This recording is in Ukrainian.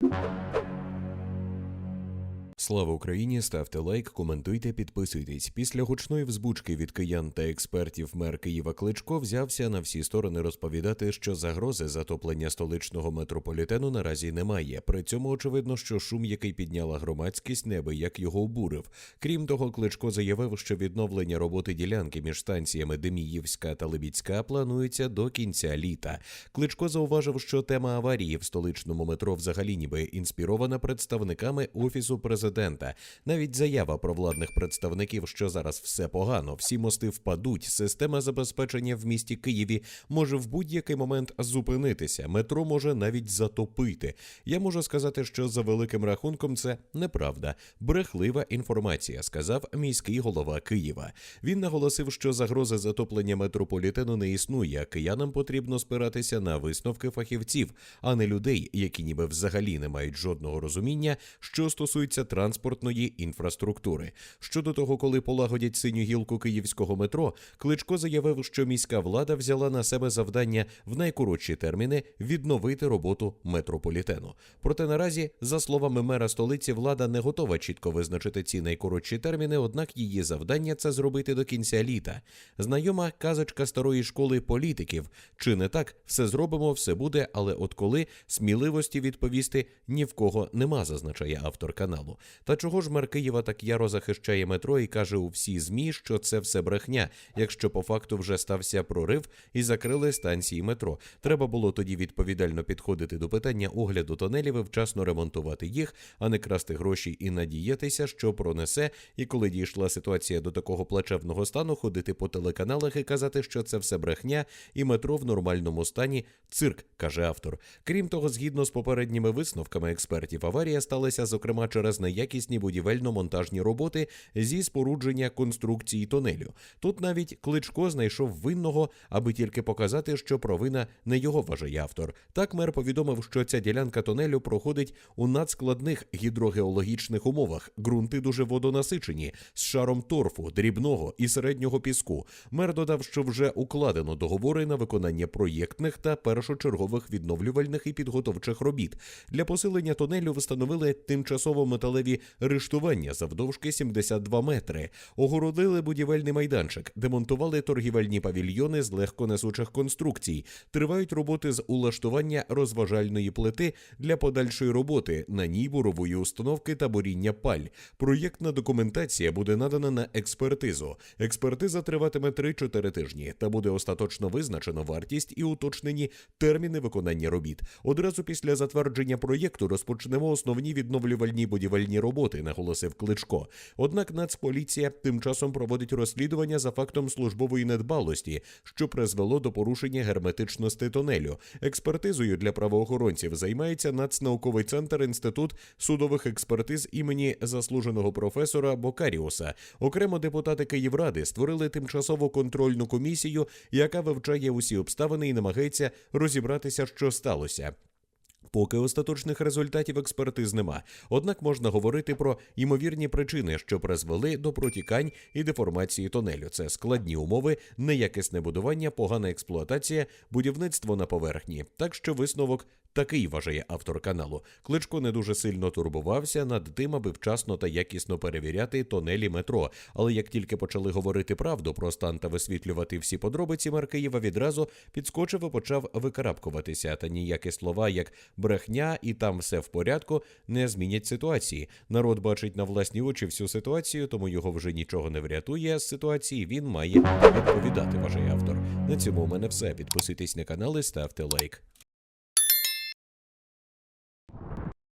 you Слава Україні! Ставте лайк, коментуйте, підписуйтесь. Після гучної взбучки від киян та експертів мер Києва Кличко взявся на всі сторони розповідати, що загрози затоплення столичного метрополітену наразі немає. При цьому очевидно, що шум, який підняла громадськість, неабияк його обурив. Крім того, Кличко заявив, що відновлення роботи ділянки між станціями Деміївська та Лебідська планується до кінця літа. Кличко зауважив, що тема аварії в столичному метро взагалі ніби інспірована представниками офісу президента. Навіть заява про владних представників, що зараз все погано, всі мости впадуть. Система забезпечення в місті Києві може в будь-який момент зупинитися. Метро може навіть затопити. Я можу сказати, що за великим рахунком це неправда, брехлива інформація, сказав міський голова Києва. Він наголосив, що загрози затоплення метрополітену не існує. а Киянам потрібно спиратися на висновки фахівців, а не людей, які ніби взагалі не мають жодного розуміння, що стосується транспортної інфраструктури. Щодо того, коли полагодять синю гілку київського метро, Кличко заявив, що міська влада взяла на себе завдання в найкоротші терміни відновити роботу метрополітену. Проте наразі, за словами мера столиці, влада не готова чітко визначити ці найкоротші терміни, однак її завдання це зробити до кінця літа. Знайома казочка старої школи політиків. Чи не так все зробимо, все буде, але от коли сміливості відповісти ні в кого нема, зазначає автор каналу. Та чого ж мер Києва так яро захищає метро і каже у всі змі, що це все брехня, якщо по факту вже стався прорив і закрили станції метро. Треба було тоді відповідально підходити до питання огляду тонелів і вчасно ремонтувати їх, а не красти гроші і надіятися, що пронесе. І коли дійшла ситуація до такого плачевного стану, ходити по телеканалах і казати, що це все брехня, і метро в нормальному стані цирк, каже автор. Крім того, згідно з попередніми висновками експертів, аварія сталася зокрема через неякісні будівельно-монтажні роботи зі спорудження конструкції тонелю. Тут навіть кличко знайшов винного, аби тільки показати, що провина не його вважає автор. Так мер повідомив, що ця ділянка тонелю проходить у надскладних гідрогеологічних умовах. Ґрунти дуже водонасичені з шаром торфу, дрібного і середнього піску. Мер додав, що вже укладено договори на виконання проєктних та першочергових відновлювальних і підготовчих робіт. Для посилення тонелю встановили тимчасово металеві рештування завдовжки 72 метри, огородили будівельний майданчик, демонтували торгівельні павільйони з легконесучих конструкцій. Тривають роботи з улаштування розважальної плити для подальшої роботи на ній бурової установки та буріння паль. Проєктна документація буде надана на експертизу. Експертиза триватиме 3-4 тижні та буде остаточно визначено вартість і уточнені терміни виконання робіт. Одразу після затвердження проєкту розпочнемо основні відновлювальні будівельні роботи, наголосив Кличко. Однак Нацполіція тим часом проводить розслідування за фактом службової недбалості, що призвело до порушення герметичності тонелю. Експертизою для правоохоронців займається Нацнауковий центр інститут судових експертиз імені заслуженого професора Бокаріуса. Окремо депутати Київради створили тимчасову контрольну комісію, яка вивчає усі обставини і намагається розібратися, що сталося. Поки остаточних результатів експертиз нема. Однак можна говорити про ймовірні причини, що призвели до протікань і деформації тонелю. Це складні умови, неякісне будування, погана експлуатація, будівництво на поверхні. Так що висновок такий вважає автор каналу. Кличко не дуже сильно турбувався над тим, аби вчасно та якісно перевіряти тонелі метро. Але як тільки почали говорити правду про стан та висвітлювати всі подробиці, мер Києва відразу підскочив і почав викарабкуватися. Та ніякі слова, як брехня і там все в порядку, не змінять ситуації. Народ бачить на власні очі всю ситуацію, тому його вже нічого не врятує з ситуації. Він має відповідати. Вважає автор. На цьому у мене все. Підписуйтесь на канал і ставте лайк.